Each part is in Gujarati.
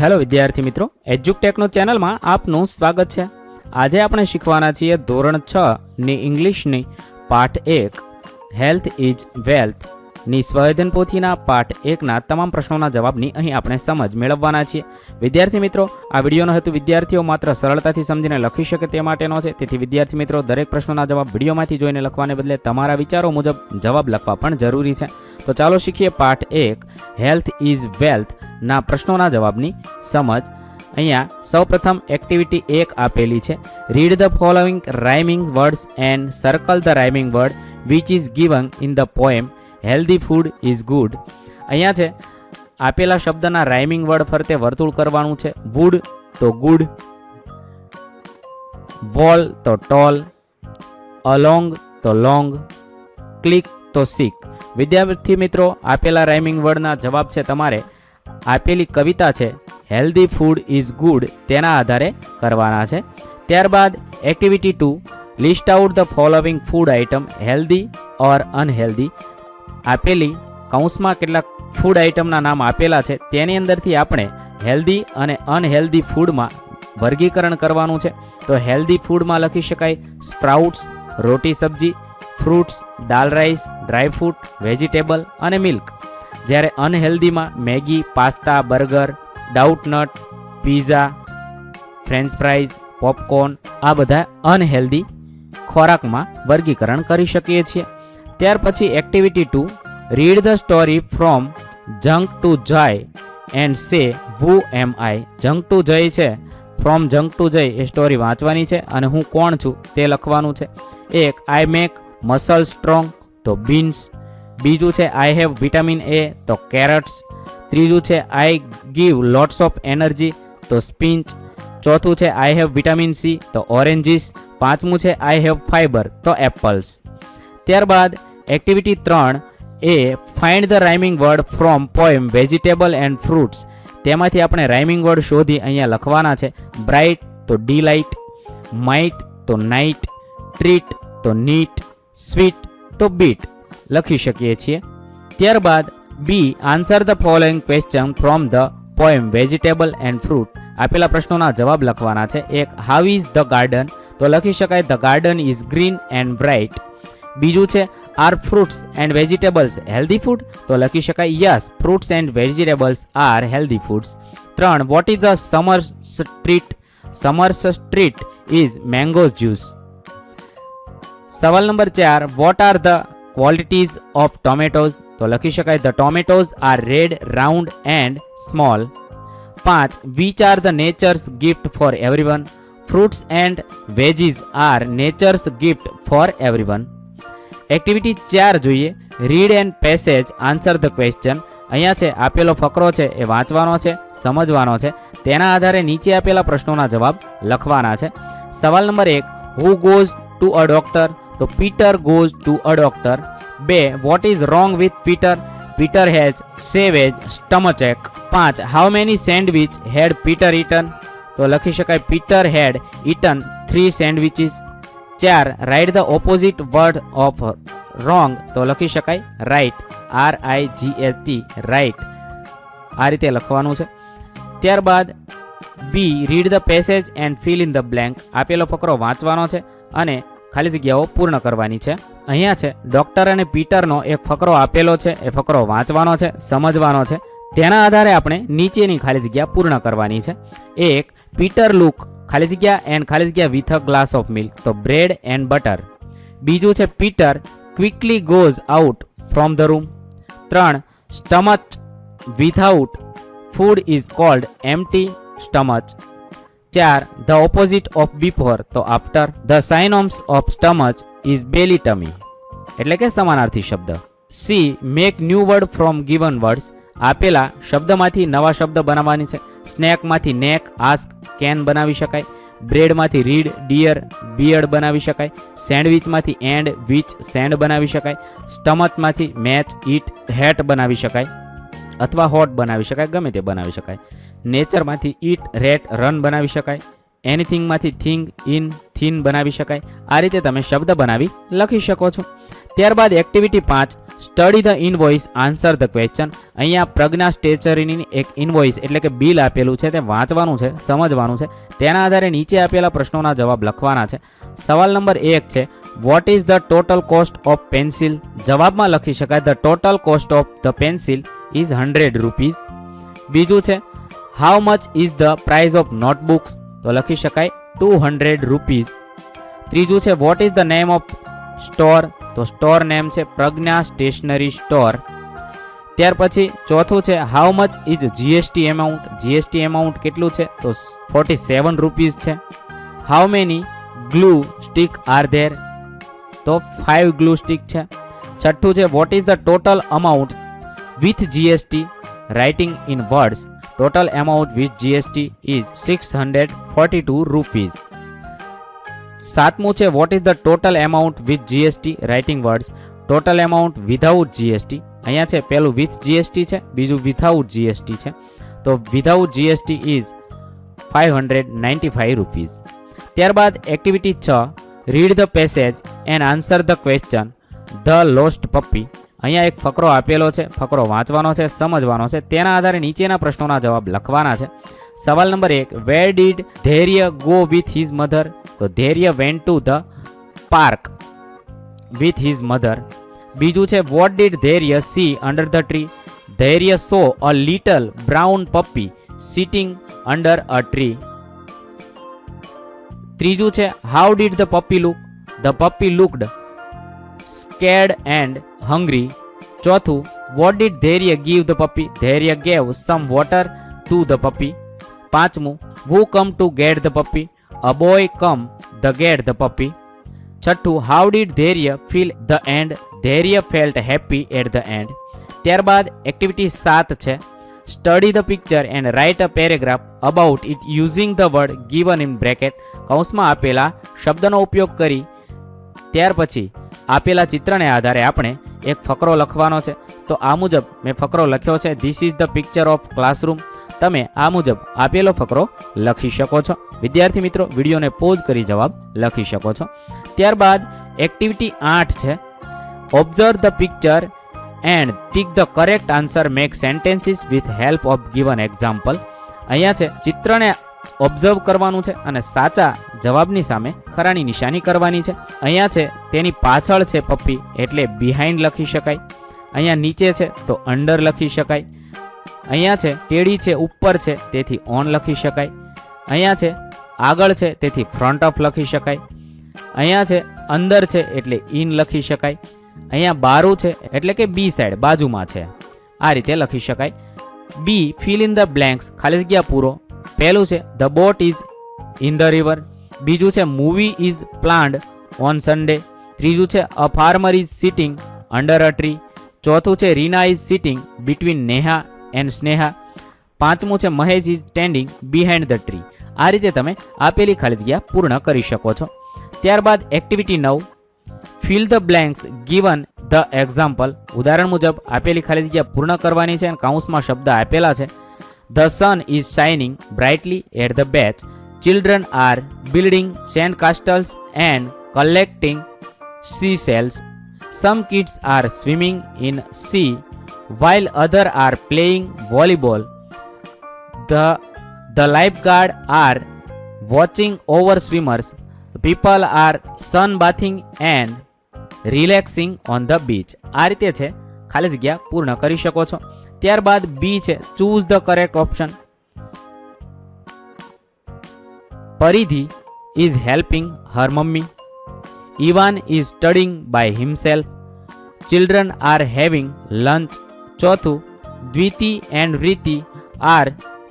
હેલો વિદ્યાર્થી મિત્રો, એજ્યુકટેકનો ચેનલમાં આપનું સ્વાગત છે. આજે આપણે શીખવાના છીએ ધોરણ છ ની ઇંગ્લિશની પાઠ એક હેલ્થ ઇઝ વેલ્થની સ્વયધન પોથીના પાઠ એકના તમામ પ્રશ્નોના જવાબની અહીં આપણે સમજ મેળવવાના છીએ. વિદ્યાર્થી મિત્રો, આ વિડીયોનો હેતુ વિદ્યાર્થીઓ માત્ર સરળતાથી સમજીને લખી શકે તે માટેનો છે. તેથી વિદ્યાર્થી મિત્રો, દરેક પ્રશ્નોના જવાબ વિડીયોમાંથી જોઈને લખવાને બદલે તમારા વિચારો મુજબ જવાબ લખવા પણ જરૂરી છે. તો ચાલો શીખીએ પાઠ એક હેલ્થ ઇઝ વેલ્થ ના પ્રશ્નોના જવાબની સમજ. અહીંયા સૌપ્રથમ એક્ટિવિટી એક આપેલી છે. Read the following rhyming words and circle the rhyming word which is given in the poem healthy food is good અહીંયા છે, આપેલા શબ્દના રાઇમિંગ વર્ડ ફરતે વર્તુળ કરવાનું છે. વુડ તો ગુડ વોલ તો ટોલ અલોંગ તો લોંગ ક્લિક તો સિક વિદ્યાર્થી મિત્રો, આપેલા રાઇમિંગ વર્ડના જવાબ છે તમારે આપેલી કવિતા છે હેલ્ધી ફૂડ ઇઝ ગુડ તેના આધારે કરવાના છે. ત્યારબાદ activity two list out the following food item healthy or unhealthy આપેલી કૌંસમાં કેટલાક ફૂડ આઇટમના નામ આપેલા છે, તેની અંદરથી આપણે હેલ્ધી અને અનહેલ્ધી ફૂડમાં વર્ગીકરણ કરવાનું છે. તો હેલ્ધી ફૂડમાં લખી શકાય સ્પ્રાઉટ્સ રોટી સબ્જી ફ્રૂટ્સ દાલ રાઈસ ડ્રાય ફ્રૂટ વેજીટેબલ અને મિલ્ક જ્યારે અનહેલ્ધીમાં Maggi, pasta, burger doughnut pizza, French fries, popcorn આ બધા અનહેલ્ધી ખોરાકમાં વર્ગીકરણ કરી શકીએ છીએ. ત્યાર પછી activity two, read the story from junk to joy and say who am I. Junk to જય છે, ફ્રોમ જંક ટુ જય એ સ્ટોરી વાંચવાની છે અને હું કોણ છું તે લખવાનું છે. એક, આઈ મેક મસલ સ્ટ્રોંગ, તો બીન્સ. બીજું છે આઈ હેવ વિટામિન એ તો કેરટ્સ ત્રીજું છે I give lots of energy તો સ્પિંચ ચોથું છે આઈ હેવ વિટામિન સી તો ઓરેન્જીસ પાંચમું છે આઈ હેવ ફાઈબર તો એપલ્સ ત્યારબાદ એક્ટિવિટી ત્રણ A find the rhyming word from poem vegetable and fruits તેમાંથી આપણે રાઇમિંગ વર્ડ શોધી અહીંયા લખવાના છે. બ્રાઇટ તો ડીલાઇટ માઇટ તો નાઇટ ટ્રીટ તો નીટ સ્વીટ તો બીટ લખી શકીએ છીએ. ત્યારબાદ B answer the following question from the poem vegetable and fruit આપેલા પ્રશ્નોના જવાબ લખવાના છે. એક હાઉ ઇઝ ધ ગાર્ડન તો લખી શકાય the garden is green and bright બીજું છે are fruits and vegetables healthy food તો લખી શકાય yes fruits and vegetables are healthy foods ત્રણ what is the summer street summers street is mangoes juice સવાલ નંબર ચાર what are the qualities of tomatoes તો લખી શકાય the tomatoes are red round and small પાંચ which are the nature's gift for everyone fruits and veggies are nature's gift for everyone activity ચાર જોઈએ. Read and passage answer the question અહીંયા છે, આપેલો ફકરો છે, એ વાંચવાનો છે, સમજવાનો છે. તેના આધારે નીચે આપેલા પ્રશ્નોના જવાબ લખવાના છે. સવાલ નંબર એક who goes to a doctor તો Peter goes to a doctor બે what is wrong with Peter Peter has severe stomachache પાંચ how many sandwich had Peter eaten તો લખી શકાય Peter had eaten three sandwiches ચાર write the opposite word of wrong તો લખી શકાય right R I G H T right આ રીતે લખવાનું છે. ત્યારબાદ B read the passage and fill in the blank આપેલો ફકરો વાંચવાનો છે. અને ખાલી જગ્યાઓ પૂર્ણ કરવાની છે. અહીંયા છે ડૉક્ટર અને પીટરનો એક ફકરો આપેલો છે. એ ફકરો વાંચવાનો છે, સમજવાનો છે. તેના આધારે આપણે નીચેની ખાલી જગ્યા પૂર્ણ કરવાની છે. એક પીટર લુક ખાલી જગ્યા એન્ડ ખાલી જગ્યા with a glass of milk તો બ્રેડ એન્ડ બટર બીજું છે Peter quickly goes out from the room ત્રણ stomach without food is called empty stomach ચાર, ધ ઓપોઝિટ ઓફ બિફોર, તો after, the synonyms of stomach is belly tummy. એટલે કે સમાનાર્થી શબ્દ. C, make new word from given words. આપેલા શબ્દમાંથી નવા શબ્દ બનાવવાની છે. સ્નેકમાંથી નેક, આસ્ક, કેન બનાવી શકાય. બ્રેડમાંથી રીડ, ડિયર, બિયર્ડ બનાવી શકાય. સેન્ડવિચમાંથી એન્ડ, વિચ, સેન્ડ બનાવી શકાય. સ્ટમચમાંથી મેચ ઇટ હેટ બનાવી શકાય. અથવા હોટ બનાવી શકાય, ગમે તે બનાવી શકાય. નેચરમાંથી ઈટ, રેટ, રન બનાવી શકાય. એનીથિંગમાંથી થિંગ, ઇન, થીન બનાવી શકાય. આ રીતે તમે શબ્દ બનાવી લખી શકો છો. ત્યારબાદ એક્ટિવિટી પાંચ, study the invoice, answer the question. અહીંયા પ્રજ્ઞા સ્ટેચરીની એક ઇનવોઇસ એટલે કે બિલ આપેલું છે, તે વાંચવાનું છે, સમજવાનું છે. તેના આધારે નીચે આપેલા પ્રશ્નોના જવાબ લખવાના છે. સવાલ નંબર એક છે what is the total cost of pencil જવાબમાં લખી શકાય the total cost of the pencil is hundred rupees બીજું છે how much is the price of notebooks તો લખી શકાય ટુ હંડ્રેડ રૂપીઝ ત્રીજું છે what is the name of store તો સ્ટોર નેમ છે, પ્રજ્ઞા સ્ટેશનરી સ્ટોર ત્યાર પછી ચોથું છે how much is GST amount GST amount કેટલું છે? તો ફોર્ટી સેવન રૂપીઝ છે. How many glue stick are there તો ફાઇવ ગ્લુ સ્ટિક છે. છઠ્ઠું છે what is the total amount with GST writing in words total amount with GST is six rupees. સાતમું છે what is the total amount with GST writing words total amount without GST અહીંયા છે પહેલું વિથ જીએસટી છે બીજું વિથઆઉટ જીએસટી છે તો without GST is five hundred ninety five rupees ત્યારબાદ એક્ટિવિટી છ read the passage and answer the question the lost puppy અહીંયા એક ફકરો આપેલો છે, ફકરો વાંચવાનો છે, સમજવાનો છે, તેના આધારે નીચેના પ્રશ્નોના જવાબ લખવાના છે. સવાલ નંબર એક where did Dhairya go with his mother તો Dhairya went to the park with his mother બીજું છે what did Dhairya see under the tree Dhairya saw a little brown puppy sitting under a tree ત્રીજું છે how did the puppy look the puppy looked scared and hungry ચોથું what did Dhairya give the puppy Dhairya gave some water to the puppy પાંચમું who come to gate the puppy a boy come the gate the puppy છઠ્ઠું how did Dhairya feel the end Dhairya felt happy at the end ત્યારબાદ એક્ટિવિટી સાત છે. Study the picture and write a paragraph about it using the word given in bracket કૌંસમાં આપેલા શબ્દનો ઉપયોગ કરી ત્યાર પછી આપેલા ચિત્રને આધારે આપણે એક ફકરો લખવાનો છે. તો આ મુજબ મેં ફકરો લખ્યો છે. This is the picture of classroom તમે આ મુજબ આપેલો ફકરો લખી શકો છો. વિદ્યાર્થી મિત્રો, વિડીયોને પોઝ કરી જવાબ લખી શકો છો. ત્યારબાદ એક્ટિવિટી આઠ છે. Observe the picture and tick the correct answer make sentences with help of given example અહીંયા છે, ચિત્રને ઓબ્ઝર્વ કરવાનું છે અને સાચા જવાબની સામે ખરાની નિશાની કરવાની છે. અહીંયા છે, તેની પાછળ છે પપ્પી, એટલે બિહાઇન્ડ લખી શકાય. અહીંયા નીચે છે, તો અંડર લખી શકાય. અહીંયા છે, ટેડી છે, ઉપર છે, તેથી ઓન લખી શકાય. અહીંયા છે, આગળ છે, તેથી ફ્રન્ટ ઓફ લખી શકાય. અહીંયા છે, અંદર છે, એટલે ઇન લખી શકાય. અહીંયા બારું છે, એટલે કે બી સાઈડ બાજુમાં છે. આ રીતે લખી શકાય. B fill in the blanks ખાલી જગ્યા પૂરો. પહેલું છે the boat is in the river બીજું છે movie is planned on Sunday ત્રીજું છે a farmer is sitting under a tree ચોથું છે Reena is sitting between Neha and Sneha પાંચમું છે Mahesh is standing behind the tree આ રીતે તમે આપેલી ખાલી જગ્યા પૂર્ણ કરી શકો છો. ત્યારબાદ એક્ટિવિટી નવ fill the blanks given the example ઉદાહરણ મુજબ, આપેલી ખાલી જગ્યા પૂર્ણ કરવાની છે અને કાઉન્સમાં શબ્દ આપેલા છે. The sun is shining brightly at the beach children are building sand castles and collecting sea shells some swimming are in sea while others are playing volleyball the the lifeguard are watching over swimmers people are sunbathing and relaxing on the beach આ રીતે છે ખાલી જગ્યા પૂર્ણ કરી શકો છો ત્યારબાદ બી છે choose the correct option Paridhi is helping her mummy. Ivan is studying by himself children are having lunch ચોથું, Dwiti and Riti are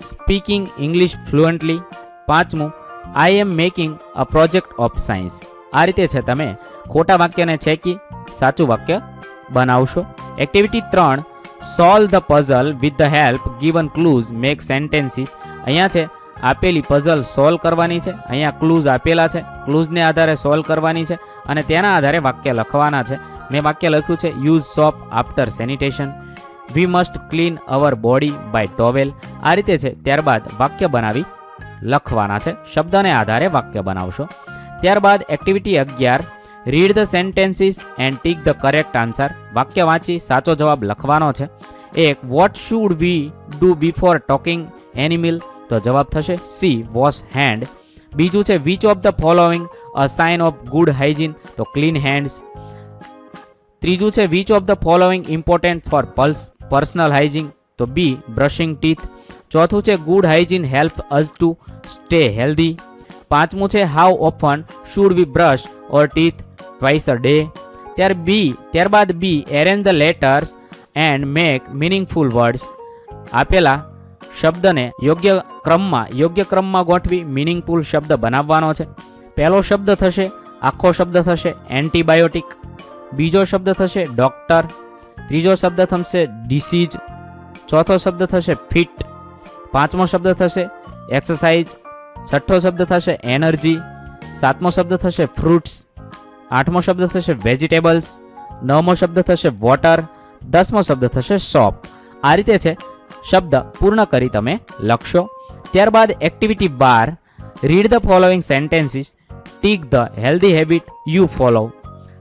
speaking English fluently પાંચમું I am making a project of science આ રીતે છે, તમે ખોટા વાક્યને છેકી સાચું વાક્ય બનાવશો. એક્ટિવિટી ત્રણ solve the puzzle with the help given clues make sentences અહીંયા છે, આપેલી પઝલ સોલ્વ કરવાની છે. અહીંયા ક્લૂઝ આપેલા છે. ક્લૂઝને આધારે સોલ્વ કરવાની છે અને તેના આધારે વાક્ય લખવાના છે. મેં વાક્ય લખ્યું છે use soap after sanitation we must clean our body by towel આ રીતે છે, ત્યારબાદ વાક્ય બનાવી લખવાના છે. શબ્દને આધારે વાક્ય બનાવશો. ત્યારબાદ એક્ટિવિટી અગિયાર. Read the sentences and tick the correct answer વાક્ય વાંચી સાચો જવાબ લખવાનો છે. એક what should we do before talking animal તો જવાબ થશે સી વોશ હેન્ડ બીજું છે which of the following a sign of good hygiene તો ક્લીન હેન્ડ્સ ત્રીજું છે which of the following important for pulse personal hygiene તો બી બ્રશિંગ ટીથ ચોથું છે good hygiene help us to stay healthy પાંચમું છે how often should we brush our teeth twice a day ત્યાર બી, ત્યારબાદ B arrange the letters and make meaningful words આપેલા શબ્દને યોગ્ય ક્રમમાં યોગ્ય ક્રમમાં ગોઠવી મિનિંગફુલ શબ્દ બનાવવાનો છે. પહેલો શબ્દ થશે, આખો શબ્દ થશે એન્ટીબાયોટિક બીજો શબ્દ થશે ડૉક્ટર ત્રીજો શબ્દ થશે ડિસીઝ ચોથો શબ્દ થશે ફિટ પાંચમો શબ્દ થશે એક્સરસાઇઝ છઠ્ઠો શબ્દ થશે એનર્જી સાતમો શબ્દ થશે ફ્રૂટ્સ આઠમો શબ્દ થશે વેજીટેબલ્સ, નવમો શબ્દ થશે વોટર, દસમો શબ્દ થશે શોપ. આ રીતે છે શબ્દ પૂર્ણ કરી તમે લખશો. ત્યારબાદ activity bar read the following sentences tick the healthy habit you follow.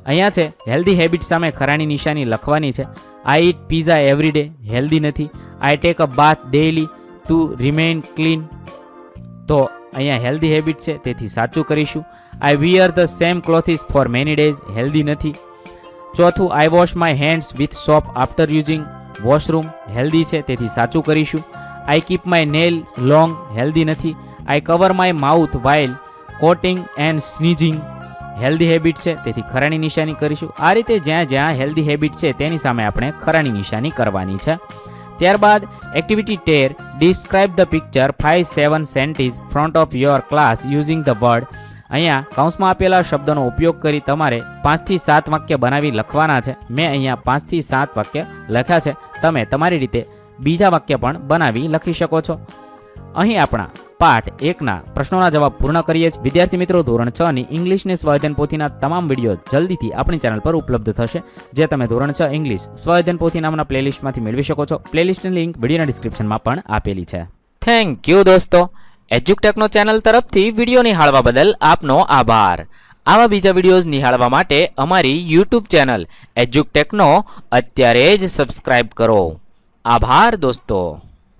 અહીંયા છે હેલ્ધી હેબિટ સામે ખરાની નિશાની લખવાની છે. I eat pizza every day healthy નથી. I take a bath daily to remain clean તો અહીંયા હેલ્ધી હેબિટ છે, તેથી સાચું કરીશું. I wear the same clothes for many days healthy નથી. ચોથું I wash my hands with soap after using washroom healthy છે, તેથી સાચું કરીશું. I keep my nail long healthy નથી. I cover my mouth while coughing and sneezing healthy habit છે, તેથી ખરાની નિશાની કરીશું. આ રીતે જ્યાં જ્યાં હેલ્ધી હેબિટ છે, તેની સામે આપણે ખરાની નિશાની કરવાની છે. ત્યારબાદ activity tear describe the picture five seven sentences front of your class using the word અહીંયા કૌંસમાં આપેલા શબ્દનો ઉપયોગ કરી તમારે પાંચથી સાત વાક્ય બનાવી લખવાના છે. મેં અહીંયા પાંચથી સાત વાક્ય લખ્યા છે. તમે તમારી રીતે બીજા વાક્ય પણ બનાવી લખી શકો છો. અહીં આપણા પાઠ એકના પ્રશ્નોના જવાબ પૂર્ણ કરીએ છીએ વિદ્યાર્થી મિત્રો, ધોરણ છ ની ઇંગ્લિશની સ્વાધ્યાયન પોથીના તમામ વીડિયો જલ્દીથી આપણી ચેનલ પર ઉપલબ્ધ થશે. જે તમે ધોરણ છ ઇંગ્લિશ સ્વાધ્યાયન પોથી નામના પ્લેલિસ્ટમાંથી મેળવી શકો છો. પ્લેલિસ્ટની લિંક વિડીયોના ડિસ્ક્રિપ્શનમાં પણ આપેલી છે. થેન્ક યુ દોસ્તો. એજ્યુકટેકનો ચેનલ તરફથી વીડિયો નિહાળવા બદલ આપનો આભાર. આવા બીજા વિડીયોઝ નિહાળવા માટે અમારી યુટ્યુબ ચેનલ એજ્યુકટેકનો અત્યારે જ સબસ્ક્રાઇબ કરો. આભાર, દોસ્તો.